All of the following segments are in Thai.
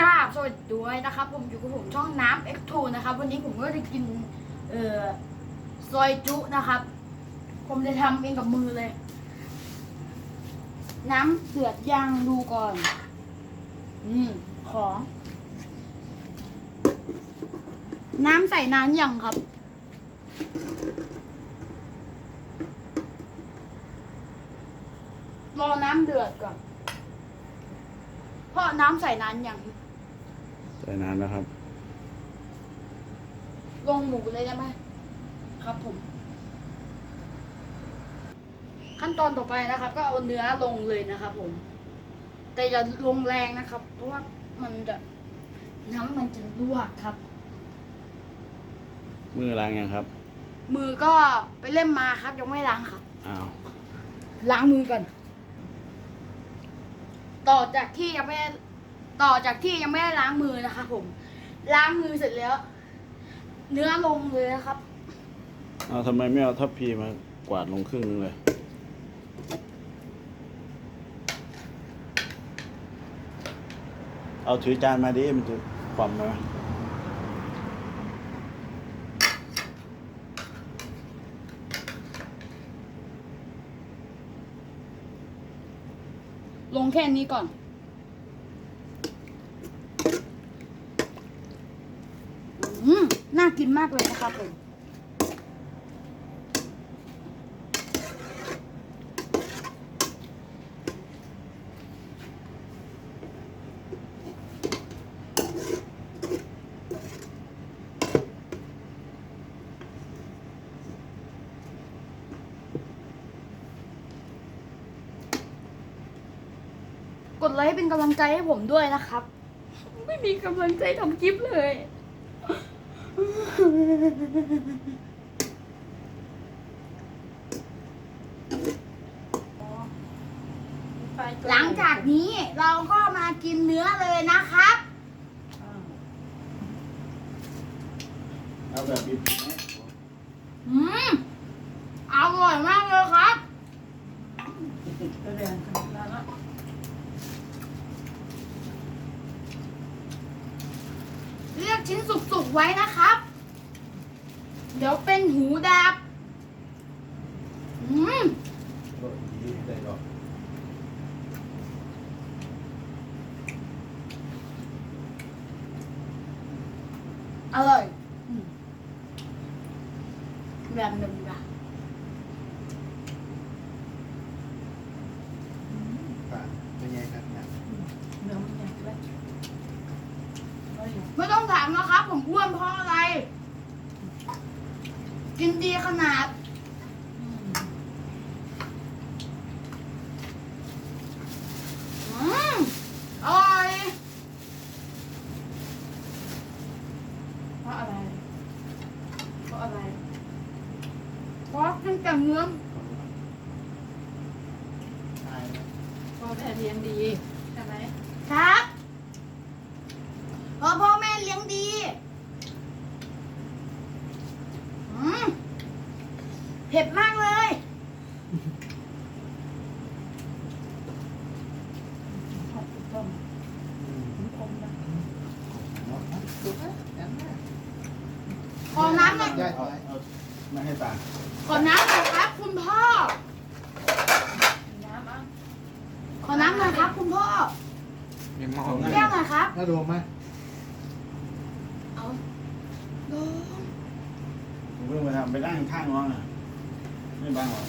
คราบสวัสดีด้วยนะครับ ผมอยู่กับผมช่องน้ำ X2 นะครับ วันนี้ผมก็จะกิน เอ่อซอยจุนะครับ ผมจะทำเองกับมือเลย น้ำเดือดยังดูก่อน อืมของ น้ำใส่นานยังครับ รอน้ำเดือดก่อนเพราะน้ำใส่นานยัง ส่นานแล้วครับ ลงหมูเลยได้ไหมครับผม ขั้นตอนต่อไปนะครับ ก็เอาเนื้อลงเลยนะครับผม แต่อย่าลงแรงนะครับ เพราะว่ามันจะน้ำมันจะลวกครับ มือล้างยังครับ มือก็ไปเล่มมาครับยังไม่ล้างครับอ้าวล้างมือก่อน ต่อจากที่ยังไม่ได้ ต่อจากที่ยังไม่ได้ล้างมือนะครับผม ล้างมือเสร็จแล้ว เนื้อลงเลยนะครับเอาทำไมไม่เอาทัพพีมากวาดลงครึ่งนึงเลย เอาถือจานมาดิมันจะความไหมวะลงแค่นี้ก่อน อืม น่า กินมากเลยนะครับผมกดไลค์เป็นกำลังใจให้ผมด้วยนะครับ ไม่มีกำลังใจทำคลิปเลย หลังจากนี้เราก็มากินเนื้อเลยนะครับ เอาแบบบิบอืมอร่อยมากเลยครับ ก็เรียนกันแล้วนะเลือกชิ้นสุกๆไว้นะครับ เดี๋ยวเป็นหูดับ อืมอร่อยอืมแบบหนึ่งแบบเป็นไงครับเนี่ยเนื้อมันใหญ่แล้วก็อยู่ไม่ต้องถามนะครับ ผมอ้วนเพราะอะไร กินดีขนาดอืมอืมอร่อย เพราะอะไร เพราะอะไร เพราะกินแต่เนื้อตายแล้วเพราะแม่เลี้ยงดีใช่ไหม ครับเพราะพ่อแม่เลี้ยงดี อืมเผ็ดมากเลย ชอบกินต้ม อืม คมนะ เนาะดูไหมแอนแม่ ขอน้ำหน่อยย่อยเอาถอยเอาไม่ให้ตาขอน้ำหน่อยครับ คุณพ่อมีน้ำอะขอน้ำหน่อยครับ คุณพ่อมีหม้อแก้วหน่อยครับแล้วดูไหมเอาลงผมเพิ่งมาทำไปนั่งข้างน้องอะ ไม่บังหรอก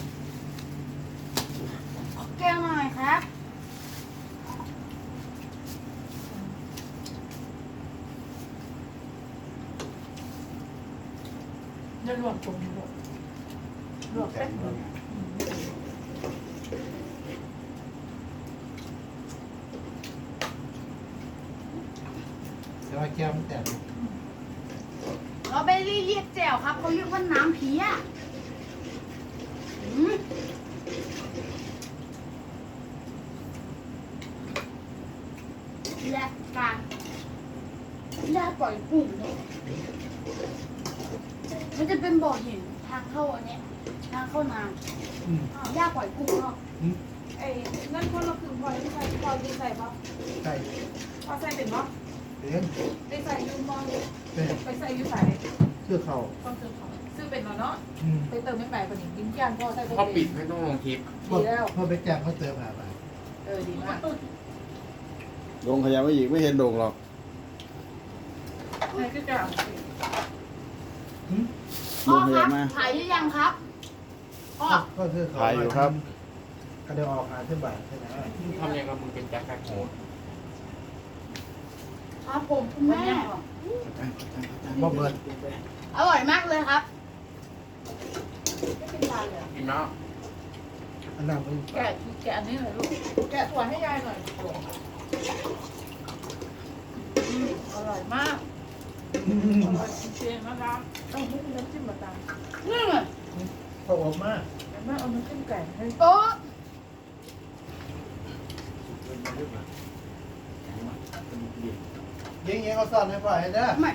เอาแก้วหน่อยครับ จะลวกตรงนี้ลวกลวกแป๊บนึงแต่ว่าแก้วมันแตกเราไปเรียกแจ่วครับเขาเรียกว่าน้ำเพี้ยอืมและการและปล่อยกุ้งเนี่ย มันจะเป็นบ่อหินทางเข้าอันเนี้ยทางเข้านาอืมย่าปล่อยกุ้งเนาะอืมไอ้นั่นคนเราคือพลอยที่ใส่พลอยที่ใส่ปะใช่พอใส่เป็นปะเลี้ยงได้ใส่ยูมองเป็นไปใส่ยูใส่เสื้อเขาต้องซื้อของซื้อเป็นแล้วเนาะอืมไปเติมไม่ไหนกว่านี้กินย่านพ่อใส่พอปิดไม่ต้องลงคลิปพ่อพ่อไปแจ้งเขาเติมหาไปเออดีมากลงขยะไม่อีกไม่เห็นโด่งหรอกใช่ก็จะหืมล พ่องขครัยะบมาถ่ายหรือยังครับพ่อก็เสื้อเขาถ่ายอยู่ครับก็เดี๋ยวออกหาเส้นบาทใช่ไหมมึงทำยังไงมึงเป็นแจ็คแพ็คโฮดครับผมคุณแม่ บ่เบิดอร่อยมากเลยครับไม่เป็นไรเลยกินแล้วอันนั้นมันแกะแกะอันนี้หน่อยลูกแกะถั่วให้ยายหน่อยอืมอร่อยมาก อืมอร่อยจริงๆนะคะต้องให้น้ำจิ้มมาตามนี่ไงพออบมากแต่แม่เอาน้ำจิ้มไก่ให้โอ้ยิงยิงเอาซ่อนให้พ่อให้เด้อไม่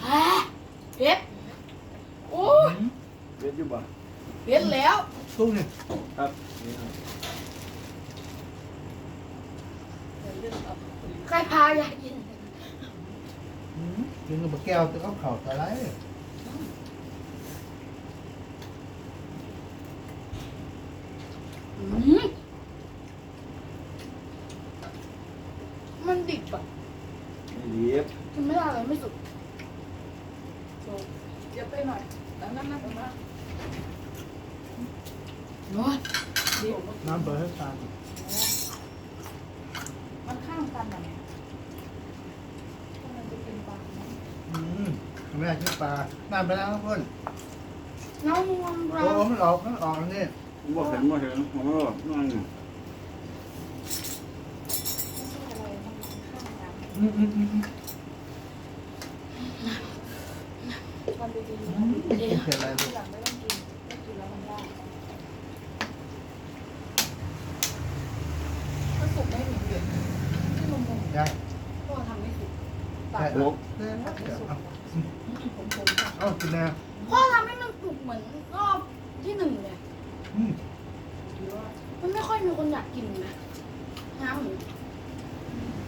แฮะเผ็ดโอ้ยเด็ดอยู่บ่เผ็ดแล้วตุ้งนี่ครับ ใครพายายกินอืมยิงกับแก้วจะเอาเข่าตะไลอืมมันดิบอะไม่ดีบกินไม่ได้เลยไม่สุกเดี๋ยวไปหน่อยแล้วนั่นนั่นมาโอ้ยเดี๋ยวน้ำเบิร์ดให้ตามมันข้ามกันอะมันจะเป็นปลา อืมแม่ชื่อปลาน้ำไปแล้วเพื่อนน้องมันโอ้เรามันออกมันออกนี่บ่เห็นบ่เห็นผมก็นั่งอยู่อืมอืมอืมอืมมันดีๆอืนะมเป็นเผ็ดอะไรลูก หลังไม่ต้องกินไม่กินแล้วมันได้ถ้าสุกไม่มีเผ็ดที่ลงมง ได้ พ่อทำไม่สุก ตัด ได้ โอ้ เด้อ ไม่ เดี๋ยว สุก เอา ผม ผมเอากินนะพ่อทำให้มันสุกเหมือนรอบที่หนึ่งเลยอืมถือว่ามันไม่ค่อยมีคนอยากกินนะน้ำหมู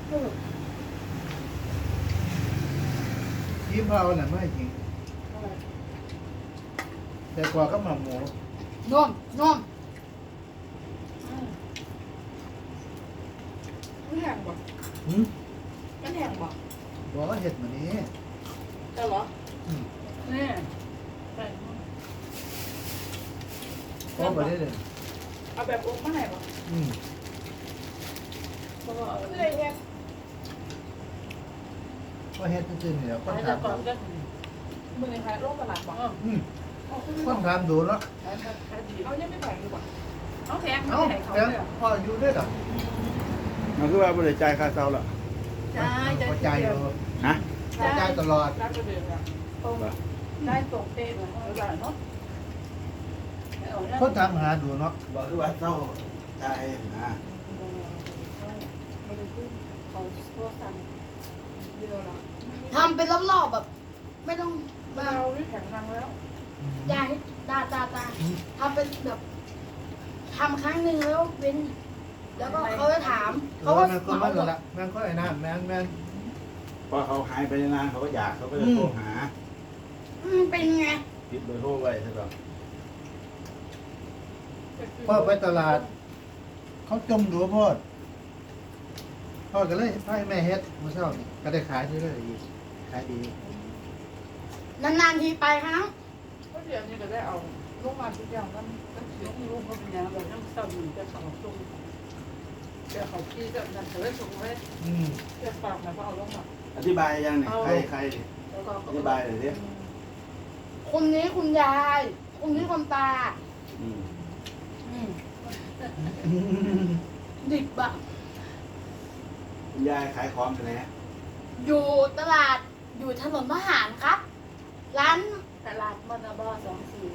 เออยิ้มเราหน่ะไม่จริงอะไรแต่กว่าก็มาหมูนมนมไม่แหงบ่อืมไม่แหงบ่บอกว่าเห็ดมันนี้จะเหรอ อืม นี่ใส่ ก็ไปได้เลยเอาแบบอบมาไหนบ่อืมเพราะว่าอะไรเนี่ยก็เห็ดจริงๆเนี่ยคนขายถาแต่มก่อนก็มือในขายโรคตลาดบ่อืมเอาขึ้นคมานถามดูเนาะขายขายดีเอายังไม่แพงดีกว่าเอาแพงเอ้าไม่ให้เขาแล้วเลยพ่ออยู่ด้วยเหรอมันคือว่าบ่ได้จ่ายค่าเช่าละใช่พอใจอยู่ฮะพอใจตลอดร้านกระเดือกอะตรงได้ตรงเป๊ะเลยเอาได้เนาะเอาเนี่ย คนถามหาดูเนาะบอกคือว่าเช่าจ่ายนะไม่ได้ขึ้นเขาตัวสั่นเดียวละทำเป็นรอบๆแบบ ไม่ต้องแบเราบที่แข็งแรงแล้วยายตาตาตาทำเป็นแบบทำครั้งหนึ่งแล้วเป็นแล้วก็เขาจะถามเอเขาอก็แม่งก็เหมัมานหมดละแม่งก็ไอ้นั่นแม่งแม่งพอเขาหายไปนานเขาก็อยากเขาก็จะโทรหาอืมเป็นไงติดเบอร์โทรไว้ซะก่อน พ่อไปตลาด เขาจมดูพ่อพ่อก็เลยให้แม่เฮ็ดเมื่อเช้านี่ก็ได้ขายที่เลยอีกขายดีนานๆทีไปครั้งก็เดี๋ยวนี้ก็ได้เอาลูกมาทุกอย่างกันก็เสียลูกเขาเป็นยังแบบนั่งเศร้าอยู่จะเขาส่งจะเขาขี้จะนั่นเขาได้ส่งไว้อืมจะฝากมาก็เอาลงมาอธิบายยังเนี่ยใครใครแล้วก็อธิบายหน่อยดิคนนี้คุณยาย คนนี้คนตา อืมอืมอืม ดิบอะคุณยายขายของกันไหนอยู่ตลาดอยู่ถนนทหารครับ ร้านตลาดมอนบอสองสี่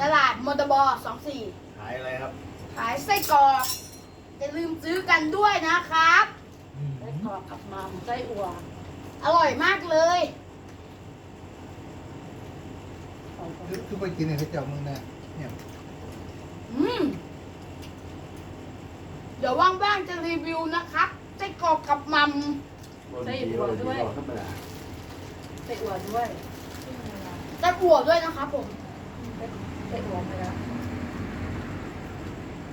ตลาดมอเตอร์บอสองสี่ขายอะไรครับ ขายไส้กรอกอย่าลืมซื้อกันด้วยนะครับได้กรอกกับมามไส้อั่วอร่อยมากเลยคือคือไปกินในเขาเจ้ามึงนะเนี่ย อืมเดี๋ยวว่างๆจะรีวิวนะครับไส้ใส่หัวด้วย ธรรมดาใส่หัวด้วยำจะอั่วด้วยนะครับผม ใส่หัวไปแล้ว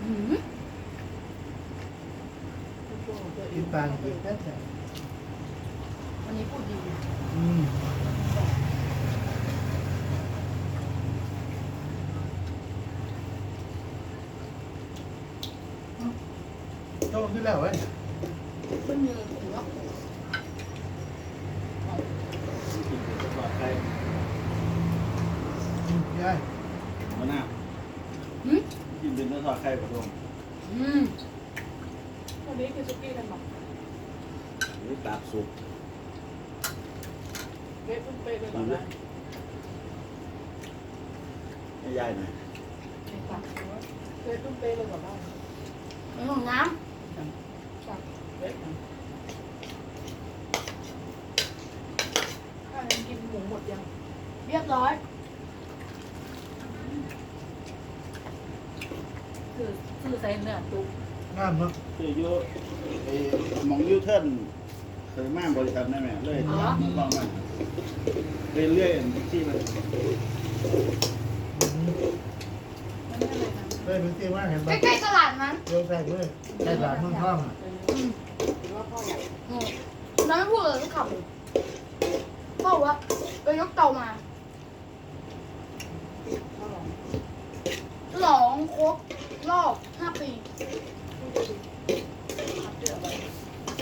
อืมกินปลากินแค่ไหนวันนี้พูดดี อืมโตขึ้น แล้วเว้ยไม่มีเลยผมว่ากินเป็นทอดไข่อืมยายมะนาวอืมกินเป็นทอดไข่ปลาดงอืมวันนี้คือซุกี้กันหรอหรือตาบสุกเป๊ะตุ้มเป๊ะเลยหรอนะให้ยายหน่อยตักเป๊ะตุ้มเป๊ะเลยหรอนะในห้องน้ตั กเป๊ะถ้ายังกินหมูหมดยังำเรียบร้อย คือคือใส่เนื้อตุ๊กงามเนาะคืออยู่ไอ้หมองยูเทิร์นเคยมาบริษัทนั่นแหละเลยลองมาเรื่อยๆที่มันอืมมันไม่อะไรนะเลยดูสิว่าเห็นใบ้างกล้ๆตลาดนั้นเดี๋ยวใส่เพื่อใส่หลานเมืองท่องอะ อืม หรือว่าพ่ออยาก อืมน้ำ ไม่พูดเลยทุกคำเพ่อว่าไปยกเตามาพ่อหลองครบรอบห้าปี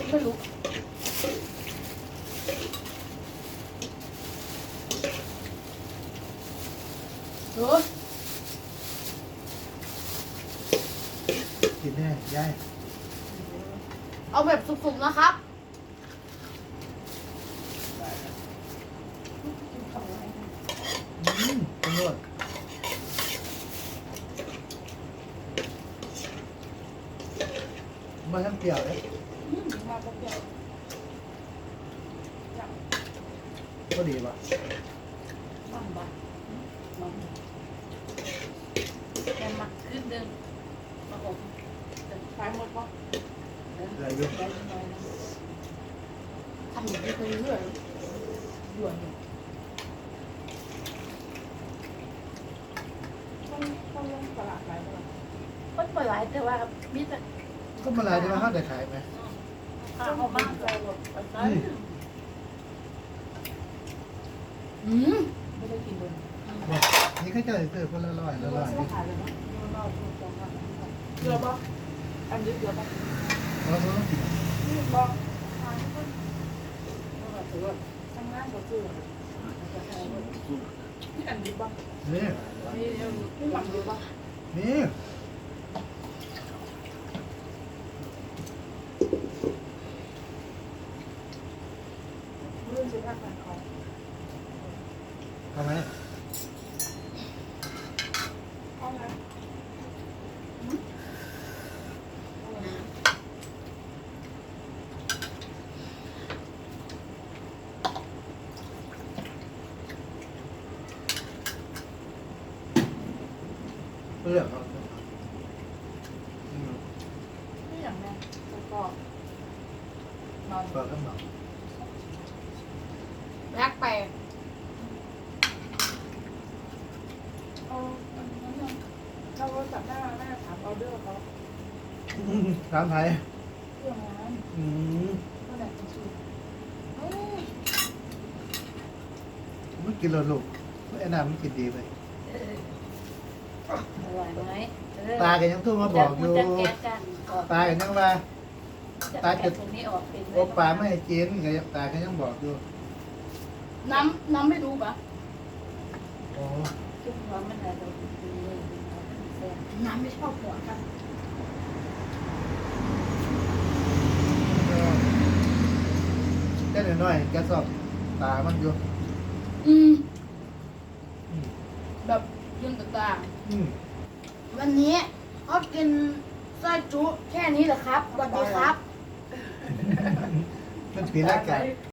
ไม่รู้เออ กินแน่ยาย เอาแบบสุกๆนะครับ อืมตำรวจมาทั้ง เปรี้ยวเลยอืมมาแป๊บเดียวจับก็ดีป่ะมันบ้ามันแกมักขึ้นเดินมาอบขายหมดป่ะอะไรอยู่ได้ยังไงนะทำอย่างนี้ไปเรื่อยด่วนเลยต้องต้องลงตลาดขายตลาดก็เปิดหลายแต่ว่ามีแต่ ก็มาลายที่ว่าเขาได้ขายไหมข้าวมากใจหมดไปใช้อืมไม่ได้กินเลยบอกนี่เขาจะซื้อคนละร้อยละร้อยเสื้อขายเลยเนาะนอกชุดจองกันเกลือป่ะอันนี้เกลือป่ะเราต้องกินนี่บอกทานก็ถือว่าทำงานก็ซื้อจะให้นี่อันนี้ป่ะนี่นี่นี่หลังดีป่ะนี่ เรื่องซื้อผ้าขายของ ทำไม เอาไง เปลือกเขาอืม นี่อย่างนี้แล้วก็นอน เปลือกก็เหมา แรักแปลก เอาอันนั้นเราจับหน้าหน้าถามออเดอร์เขาถามไทยเรื่องนั้นอืมก็ไหนจะซื้ออืมมันกินแล้วลูกไอ้น้ำมันกินดีไปอร่อยไหมตาแกยังโทุ่มาบอกอยู่จะแก๊สกันตาแกยังว่า ตาจะ ตรงนี้ออกเป็นโอปลาไม่ให้กินแกยังตาแกยังบอกอยู่น้ำน้ำไม่รู้ปะโอ้ ทุกครั้งมันอะไรเราดูเลยแซ่บน้ำไม่ชอบหัวกันแค่น้อยๆแกสอบตามันอยู่อืมอืมแบบยืนต่างอืมๆวันนี้เขากินไส้จุแค่นี้เหรอครับสวัสดีครับ มันปีละกัน